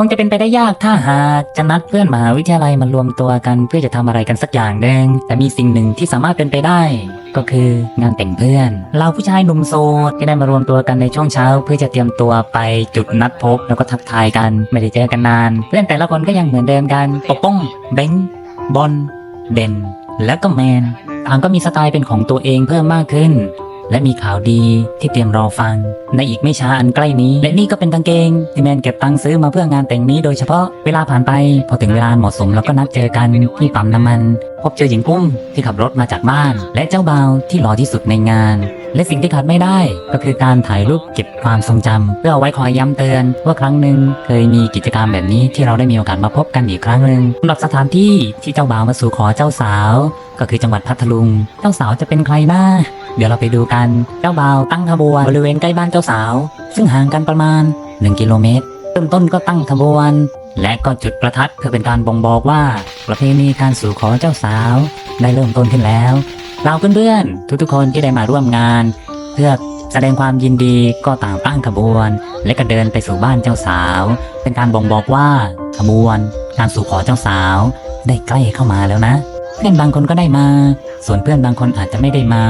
คงจะเป็นไปได้ยากถ้าหากจะนัดเพื่อนมหาวิทยาลัยมารวมตัวกันเพื่อจะทำอะไรกันสักอย่างหนึ่งแต่มีสิ่งหนึ่งที่สามารถเป็นไปได้ ก็คืองานแต่งเพื่อนเราผู้ชายหนุ่มโสดที่ได้มารวมตัวกันในช่วงเช้า เพื่อจะเตรียมตัวไปจุดนัดพบแล้วก็ทักทายกันไม่ได้เจอกันนาน เพื่อนแต่ละคนก็ยังเหมือนเดิมกันปกป้องเบงบอลเด่น และก็แมนต่างก็มีสไตล์เป็นของตัวเองเพิ่มมากขึ้น และมีข่าวดีที่เตรียมรอฟัง ในอีกไม่ช้าอันใกล้นี้ และนี่ก็เป็นกางเกง ที่แมนเก็บตังค์ซื้อมาเพื่องานแต่งนี้โดยเฉพาะเวลาผ่านไป พอถึงเวลาเหมาะสมเราก็นัดเจอกันที่ปั๊มน้ำมัน พบเจอหญิงกุ้มที่ขับรถมาจากบ้าน และเจ้าบ่าวที่หล่อที่สุดในงาน และสิ่งที่ขาดไม่ได้ ก็คือการถ่ายรูปเก็บความทรงจำเพื่อเอาไว้คอยย้ำเตือน ว่าครั้งหนึ่งเคยมีกิจกรรมแบบนี้ที่เราได้มีโอกาสมาพบกันอีกครั้งหนึ่งสำหรับสถานที่ที่เจ้าบ่าวมาสู่ขอเจ้าสาว ก็คือจังหวัดพัทลุง เจ้าสาวจะเป็นใครนะ เดี๋ยวเราไปดูกันเจ้าบ่าวตั้งขบวนบริเวณใกล้บ้านเจ้าสาว ซึ่งห่างกันประมาณ 1 กิโลเมตรเริ่มต้นก็ตั้งขบวน และก็จุดประทัดเพื่อเป็นการบ่งบอกว่า ประเพณีการสู่ขอเจ้าสาว ได้เริ่มต้นขึ้นแล้วเราเพื่อนๆทุกๆคนที่ได้มาร่วมงาน เพื่อแสดงความยินดีก็ต่างตั้งขบวน และก็เดินไปสู่บ้านเจ้าสาว เป็นการบ่งบอกว่าขบวนการสู่ขอเจ้าสาว ได้ใกล้เข้ามาแล้วนะ เพื่อนบางคนก็ได้มา ส่วนเพื่อนบางคนอาจจะไม่ได้มา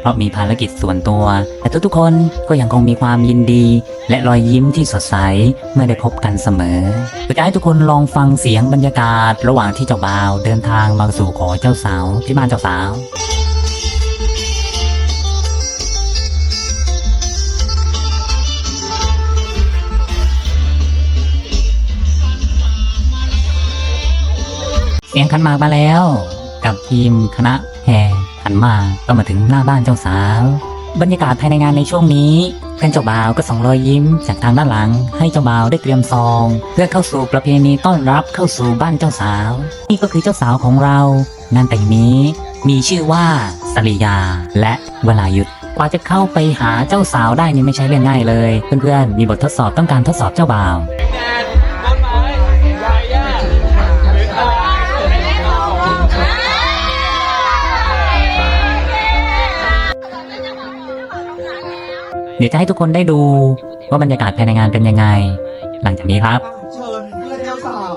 เพราะมีภารกิจส่วนตัว แต่ทุกๆคนก็ยังคงมีความยินดี และรอยยิ้มที่สดใสเมื่อได้พบกันเสมอกจะให้ทุกคนลองฟังเสียงบรรยากาศ ระหว่างที่เจ้าบ่าวเดินทางมาสู่ขอเจ้าสาวที่บ้านเจ้าสาวเสียงขันหมากมาแล้ว กับทีมคณะแห่ขันมาก็มาถึงหน้าบ้านเจ้าสาว บรรยากาศภายในงานในช่วงนี้เพื่อนเจ้าบ่าวก็ส่งรอยยิ้มจากทางด้านหลัง ให้เจ้าบ่าวได้เตรียมซอง เพื่อเข้าสู่ประเพณีต้อนรับเข้าสู่บ้านเจ้าสาว นี่ก็คือเจ้าสาวของเรางานแต่งนี้ มีชื่อว่าสริยา และเวลายุดกว่าจะเข้าไปหาเจ้าสาวได้นี่ไม่ใช่เรื่องง่ายเลย เพื่อนๆมีบททดสอบต้องการทดสอบเจ้าบ่าว เดี๋ยวจะให้ทุกคนได้ดูว่าบรรยากาศภายในงานเป็นยังไง หลังจากนี้ครับ เชิญเพื่อนเจ้าสาว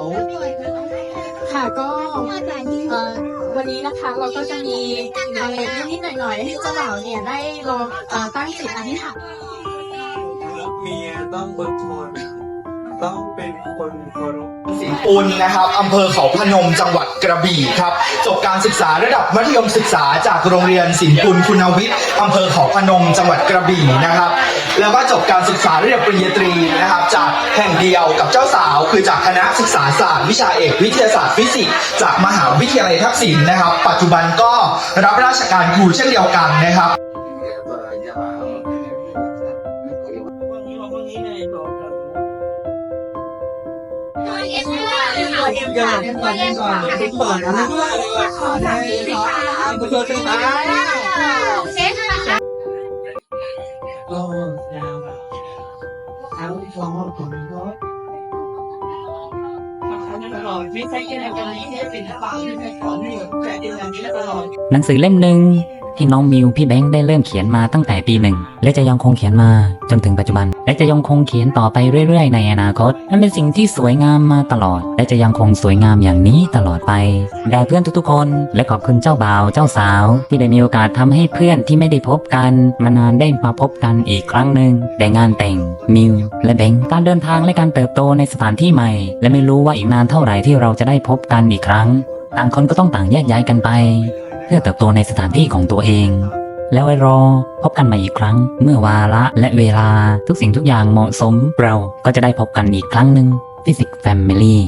ค่ะก็เอ่อวันนี้นะคะเราก็จะมีอะไรนิดๆหน่อยๆให้เจ้าบ่าวเนี่ยได้ลองเอ่อตั้งจิตอธิษฐานเมียต้องอดทน ต้องเป็นคนเคารพ สิงห์ปุนนะครับอำเภอเขาพนมจังหวัดกระบี่ครับจบการศึกษาระดับมัธยมศึกษาจากโรงเรียนสิงห์ปุนคุณวิทย์อำเภอเขาพนมจังหวัดกระบี่นะครับ แล้วก็จบการศึกษาระดับปริญญาตรีนะครับ จากแห่งเดียวกับเจ้าสาว คือจากคณะศึกษาศาสตร์วิชาเอกวิทยาศาสตร์ฟิสิกส์จากมหาวิทยาลัยทักษิณนะครับ ปัจจุบันก็รับราชการครูเช่นเดียวกันนะครับ ไม่ใช่แค่ในกรณีที่เป็นรัฐบาลที่ไม่ขอให้แต่ในอันนี้ตลอด หนังสือเล่มหนึ่งที่น้องมิวพี่แบงค์ได้เริ่มเขียนมาตั้งแต่ปีหนึ่งและจะยังคงเขียนมาจนถึงปัจจุบัน และจะยังคงเขียนต่อไปเรื่อยๆ ในอนาคตนั่นเป็นสิ่งที่สวยงามมาตลอด และจะยังคงสวยงามอย่างนี้ตลอดไปแด่เพื่อนทุกๆ คน และขอบคุณเจ้าบ่าวเจ้าสาว ที่ได้มีโอกาสทำให้เพื่อนที่ไม่ได้พบกัน มานานได้มาพบกันอีกครั้งหนึ่งแต่งานแต่งมิวและแบงค์การเดินทางและการเติบโตในสถานที่ใหม่ และไม่รู้ว่าอีกนานเท่าไหร่ที่เราจะได้พบกันอีกครั้ง ต่างคนก็ต้องต่างแยกย้ายกันไป เพื่อเติบโตในสถานที่ของตัวเอง แล้วไว้รอพบกันใหม่อีกครั้ง เมื่อวาระและเวลาทุกสิ่งทุกอย่างเหมาะสม เราก็จะได้พบกันอีกครั้งหนึ่งฟิสิกส์แฟมิลี่